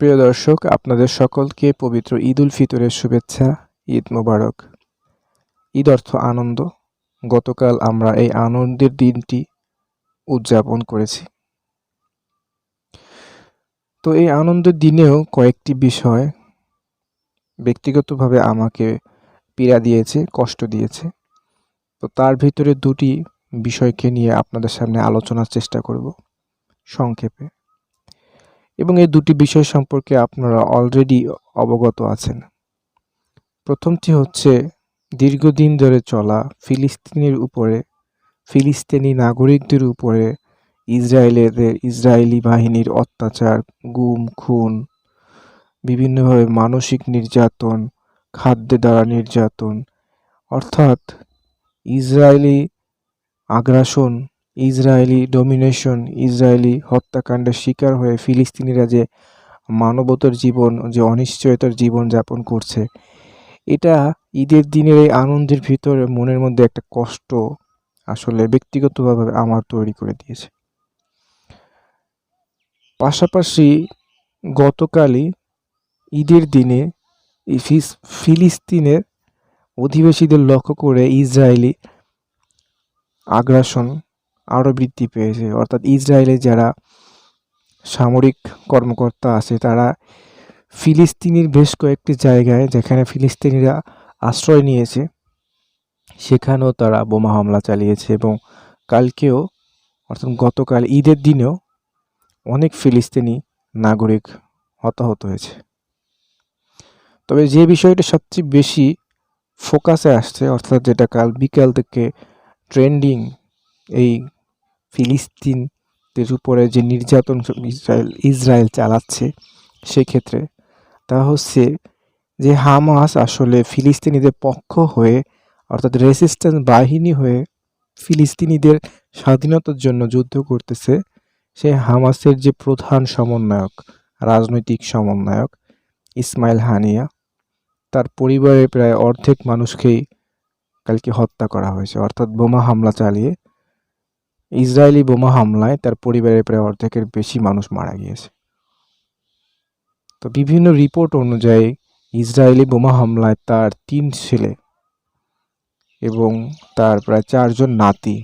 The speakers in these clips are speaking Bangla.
প্রিয় দর্শক, আপনাদের সকলকে পবিত্র ঈদ উল ফিতরের শুভেচ্ছা, ঈদ মোবারক। ঈদ অর্থ আনন্দ। গতকাল আমরা এই আনন্দের দিনটি উদযাপন করেছি। তো এই আনন্দের দিনেও কয়েকটি বিষয় ব্যক্তিগতভাবে আমাকে পীড়া দিয়েছে, কষ্ট দিয়েছে। তো তার ভিতরে দুটি বিষয়কে নিয়ে আপনাদের সামনে আলোচনার চেষ্টা করব। সংক্ষেপে। এবং এই দুটি বিষয় সম্পর্কে আপনারা অলরেডি অবগত আছেন। প্রথমটি হচ্ছে, দীর্ঘদিন ধরে চলা ফিলিস্তিনের উপরে, ফিলিস্তিনি নাগরিকদের উপরে ইসরায়েলের ইসরায়েলি বাহিনীর অত্যাচার, গুম, খুন, বিভিন্নভাবে মানসিক নির্যাতন, খাদ্যে দ্বারা নির্যাতন, অর্থাৎ ইসরায়েলি আগ্রাসন ইসরায়েলি ডমিনেশন ইসরায়েলি হত্যাকাণ্ডের শিকার হয়ে ফিলিস্তিনিরা যে মানবতার জীবন, যে অনিশ্চয়তার জীবন যাপন করছে, এটা ঈদের দিনের এই আনন্দের ভিতরে মনের মধ্যে একটা কষ্ট আসলে ব্যক্তিগতভাবে আমার তৈরি করে দিয়েছে। পাশাপাশি গতকালই ঈদের দিনে ফিলিস্তিনের অধিবাসীদের লক্ষ্য করে ইসরায়েলি আগ্রাসন আরও বৃদ্ধি পেয়েছে। অর্থাৎ ইসরায়েলে যারা সামরিক কর্মকর্তা আছে, তারা ফিলিস্তিনির বেশ কয়েকটি জায়গায় যেখানে ফিলিস্তিনিরা আশ্রয় নিয়েছে, সেখানেও তারা বোমা হামলা চালিয়েছে এবং কালকেও, অর্থাৎ গতকাল ঈদের দিনেও অনেক ফিলিস্তিনি নাগরিক হতাহত হয়েছে। তবে যে বিষয়টা সবচেয়ে বেশি ফোকাসে আসছে, অর্থাৎ যেটা কাল বিকাল থেকে ট্রেন্ডিং এই ফিলিস্তিনদের উপরে যে নির্যাতন ইসরায়েল ইসরায়েল চালাচ্ছে সেক্ষেত্রে, তা হচ্ছে যে হামাস আসলে ফিলিস্তিনিদের পক্ষ হয়ে, অর্থাৎ রেসিস্ট্যান্স বাহিনী হয়ে ফিলিস্তিনিদের স্বাধীনতার জন্য যুদ্ধ করতেছে, সে হামাসের যে প্রধান সমন্বয়ক, রাজনৈতিক সমন্বয়ক ইসমাইল হানিয়া, তার পরিবারের প্রায় অর্ধেক মানুষকেই কালকে হত্যা করা হয়েছে, অর্থাৎ বোমা হামলা চালিয়ে ইসরায়েলি বোমা হামলায় তার পরিবারের প্রায় অর্ধেকের বেশি মানুষ মারা গিয়েছে। তো বিভিন্ন রিপোর্ট অনুযায়ী ইসরায়েলি বোমা হামলায় তার তিন ছেলে এবং তার প্রায় চারজন নাতি,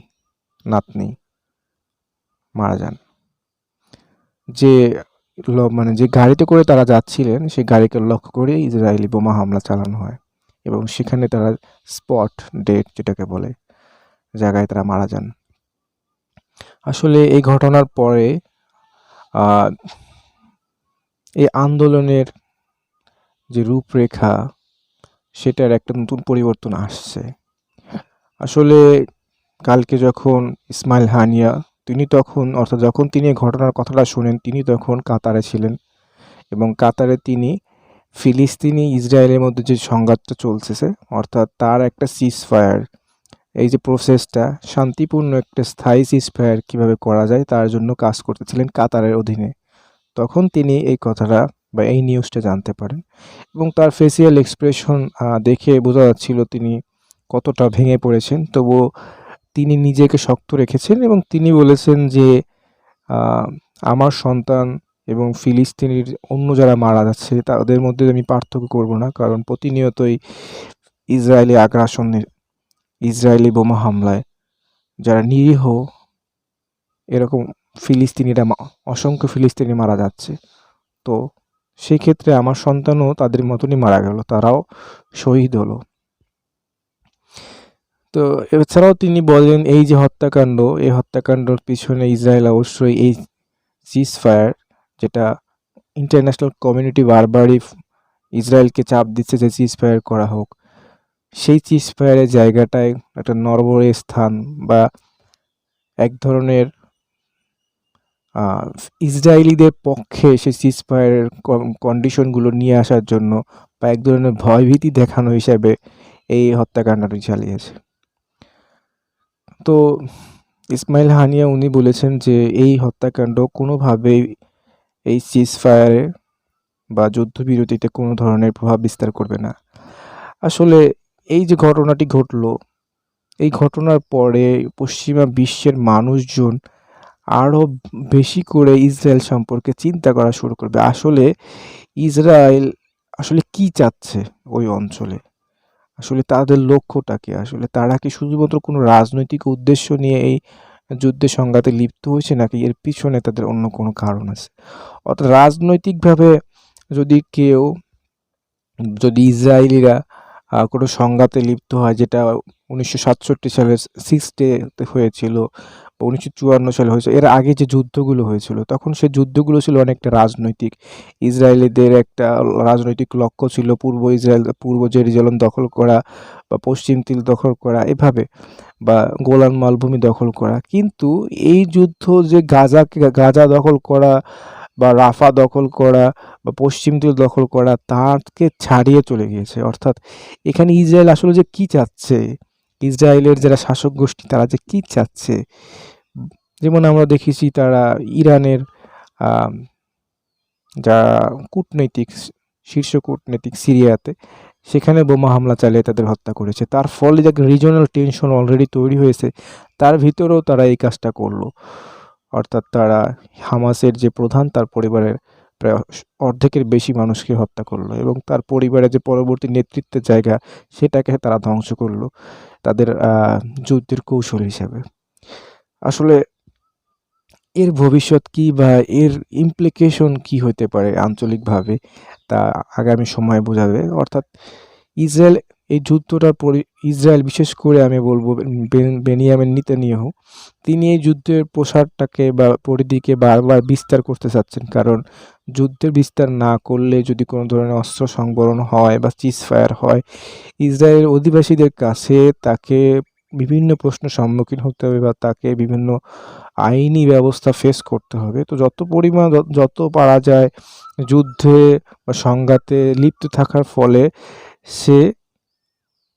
নাতনি মারা যান। যে মানে যে গাড়িতে করে তারা যাচ্ছিলেন, সেই গাড়িকে লক্ষ্য করে ইসরায়েলি বোমা হামলা চালানো হয় এবং সেখানে তারা স্পট ডেট যেটাকে বলে, জায়গায় তারা মারা যান। আসলে এই ঘটনার পরে এই আন্দোলনের যে রূপরেখা, সেটার একটা নতুন পরিবর্তন আসছে। আসলে কালকে যখন ইসমাইল হানিয়া, তিনি তখন, অর্থাৎ যখন তিনি ঘটনার কথাটা শুনেন, তিনি তখন কাতারে ছিলেন এবং কাতারে তিনি ফিলিস্তিনি ইসরায়েলের মধ্যে যে সংঘাতটা চলতেছে, অর্থাৎ তার একটা সিজ ফায়ার এই যে প্রসেসটা শান্তিপূর্ণ একটা স্থায়ী সিজফায়ার কীভাবে করা যায় তার জন্য কাজ করতেছিলেন কাতারের অধীনে। তখন তিনি এই কথাটা বা এই নিউজটা জানতে পারেন এবং তার ফেসিয়াল এক্সপ্রেশন দেখে বোঝা যাচ্ছিল তিনি কতটা ভেঙে পড়েছেন। তবুও তিনি নিজেকে শক্ত রেখেছেন এবং তিনি বলেছেন যে আমার সন্তান এবং ফিলিস্তিনির অন্য যারা মারা যাচ্ছে তাদের মধ্যে আমি পার্থক্য করব না কারণ প্রতিনিয়তই ইসরায়েলি আগ্রাসনের ইসরায়েলি বোমা হামলায় যারা নিরীহ, এরকম ফিলিস্তিনিরা অসংখ্য ফিলিস্তিনি মারা যাচ্ছে। তো সেই ক্ষেত্রে আমার সন্তানও তাদের মতনই মারা গেল, তারাও শহীদ হলো। তো এছাড়াও তিনি বলেন, এই যে হত্যাকাণ্ড, এই হত্যাকাণ্ডর পিছনে ইসরায়েল অবশ্যই এই সিজ ফায়ার যেটা ইন্টারন্যাশনাল কমিউনিটি বারবারই ইসরায়েলকে চাপ দিচ্ছে যে সিজ ফায়ার করা হোক। সেই চিসফায়ারের জায়গাটায় একটা নরবরে স্থান বা এক ধরনের ইসরায়েলিদের পক্ষে সেই সিজফায়ারের কন্ডিশনগুলো নিয়ে আসার জন্য বা এক ধরনের ভয়ভীতি দেখানো হিসাবে এই হত্যাকাণ্ডটি চালিয়েছে। তো ইসমাইল হানিয়া উনি বলেছেন যে এই হত্যাকাণ্ড কোনোভাবেই এই সিজফায়ারে বা যুদ্ধবিরতিতে কোনো ধরনের প্রভাব বিস্তার করবে না। আসলে এই যে ঘটনাটি ঘটলো, এই ঘটনার পরে পশ্চিমা বিশ্বের মানুষজন আরও বেশি করে ইসরায়েল সম্পর্কে চিন্তা করা শুরু করবে। আসলে ইসরায়েল আসলে কি চাচ্ছে ওই অঞ্চলে? আসলে তাদের লক্ষ্যটা কি? আসলে তারা কি শুধুমাত্র কোনো রাজনৈতিক উদ্দেশ্য নিয়ে এই যুদ্ধে সংঘাতে লিপ্ত হয়েছে নাকি এর পিছনে তাদের অন্য কোনো কারণ আছে? অর্থাৎ রাজনৈতিকভাবে যদি কেউ, যদি ইসরায়েলিরা কোনো সংঘাতে লিপ্ত হয়, যেটা উনিশশো সাতষট্টি সালে সিক্স ডেতে হয়েছিল উনিশশো চুয়ান্ন সালে হয়েছিল এর আগে যে যুদ্ধগুলো হয়েছিল, তখন সে যুদ্ধগুলো ছিল অনেকটা রাজনৈতিক। ইসরায়েলিদের একটা রাজনৈতিক লক্ষ্য ছিল পূর্ব ইসরায়েল, পূর্ব জেরুজালেম দখল করা বা পশ্চিম তিল দখল করা এভাবে, বা গোলান মালভূমি দখল করা। কিন্তু এই যুদ্ধ যে গাজাকে, গাজা দখল করা বা রাফা দখল করা বা পশ্চিম তীর দখল করা তাকে ছাড়িয়ে চলে গিয়েছে। অর্থাৎ এখানে ইসরায়েল আসলে যে কি চাচ্ছে, ইসরায়েলের যারা শাসক গোষ্ঠী তারা যে কি চাচ্ছে, যেমন আমরা দেখেছি তারা ইরানের যারা কূটনৈতিক শীর্ষ কূটনৈতিক সিরিয়াতে সেখানে বোমা হামলা চালিয়ে তাদের হত্যা করেছে। তার ফলে যে রিজনাল টেনশন অলরেডি তৈরি হয়েছে, তার ভিতরেও তারা এই কাজটা করল। অর্থাৎ তারা হামাসের যে প্রধান, তার পরিবারের প্রায় অর্ধেকের বেশি মানুষকে হত্যা করল এবং তার পরিবারের যে পরবর্তী নেতৃত্বের জায়গা, সেটাকে তারা ধ্বংস করল তাদের যুদ্ধের কৌশল হিসাবে। আসলে এর ভবিষ্যৎ কি বা এর ইমপ্লিকেশন কি হতে পারে আঞ্চলিকভাবে, তা আগামী সময় বোঝাবে। অর্থাৎ ইসরায়েল এই যুদ্ধটার পরি, ইসরায়েল, বিশেষ করে আমি বলব বেন- বেনিয়ামিন নেতানিয়াহু, তিনি এই যুদ্ধের প্রসারটাকে বা পরিধিকে বারবার বিস্তার করতে চাচ্ছেন। কারণ যুদ্ধের বিস্তার না করলে যদি কোনো ধরনের অস্ত্র সংবরণ হয় বা চিজ ফায়ার হয় ইসরায়েলের অধিবাসীদের কাছে তাকে বিভিন্ন প্রশ্ন সম্মুখীন হতে হবে বা তাকে বিভিন্ন আইনি ব্যবস্থা ফেস করতে হবে। তো যত পরিমাণ যত পারা যায় যুদ্ধে বা সংঘাতে লিপ্ত থাকার ফলে সে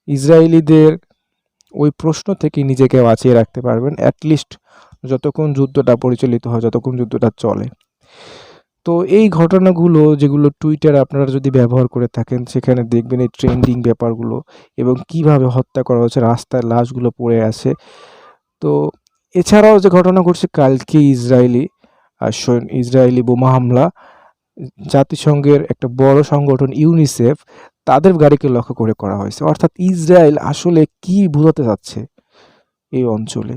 ইসরায়েলিদের ওই প্রশ্ন থেকে নিজেকে বাঁচিয়ে রাখতে পারবেন অ্যাটলিস্ট যতক্ষণ যুদ্ধটা পরিচালিত হয়, যতক্ষণ যুদ্ধটা চলে। তো এই ঘটনাগুলো যেগুলো টুইটার আপনারা যদি ব্যবহার করে থাকেন, সেখানে দেখবেন এই ট্রেন্ডিং ব্যাপারগুলো এবং কীভাবে হত্যা করা হচ্ছে রাস্তায় লাশগুলো পড়ে আছে। তো এছাড়াও যে ঘটনা ঘটছে কালকে ইসরায়েলি ইসরায়েলি বোমা হামলা, জাতিসংঘের একটা বড় সংগঠন ইউনিসেফ তাদের গাড়িকে লক্ষ্য করে করা হয়েছে। অর্থাৎ ইসরায়েল আসলে কি বোঝাতে চাচ্ছে এই অঞ্চলে?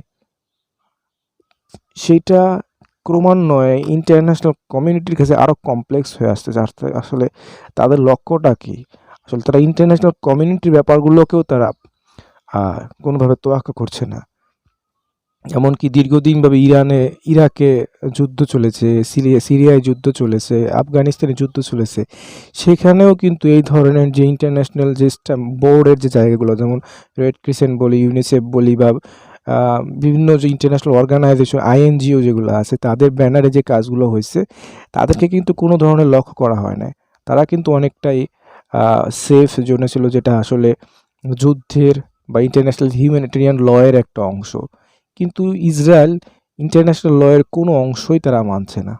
সেটা ক্রমান্বয়ে ইন্টারন্যাশনাল কমিউনিটির কাছে আরও কমপ্লেক্স হয়ে আসছে, যার আসলে তাদের লক্ষ্যটা কি? আসলে তারা ইন্টারন্যাশনাল কমিউনিটির ব্যাপারগুলোকেও তারা কোনোভাবে তোয়াক্কা করছে না। এমনকি দীর্ঘদিনভাবে ইরানে, ইরাকে যুদ্ধ চলেছে, সিরিয়া, সিরিয়ায় যুদ্ধ চলেছে, আফগানিস্তানে যুদ্ধ চলেছে, সেখানেও কিন্তু এই ধরনের যে ইন্টারন্যাশনাল যে বোর্ডের যে জায়গাগুলো, যেমন রেড ক্রিসেন্ট বলি ইউনিসেফ বলি বা বিভিন্ন যে ইন্টারন্যাশনাল অর্গানাইজেশন আইএনজিও যেগুলো আছে, তাদের ব্যানারে যে কাজগুলো হয়েছে, তাদেরকে কিন্তু কোনো ধরনের লক্ষ্য করা হয় না তারা কিন্তু অনেকটাই সেফ জোনে ছিল, যেটা আসলে যুদ্ধের বা ইন্টারন্যাশনাল হিউম্যানিটেরিয়ান লয়ের একটা অংশ। কিন্তু ইসরায়েল ইন্টারন্যাশনাল লয়ের কোনো অংশই তারা মানছে না।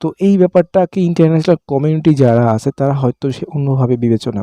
তো এই ব্যাপারটাকে ইন্টারন্যাশনাল কমিউনিটি যারা আছে, তারা হয়তো সে অন্যভাবে বিবেচনা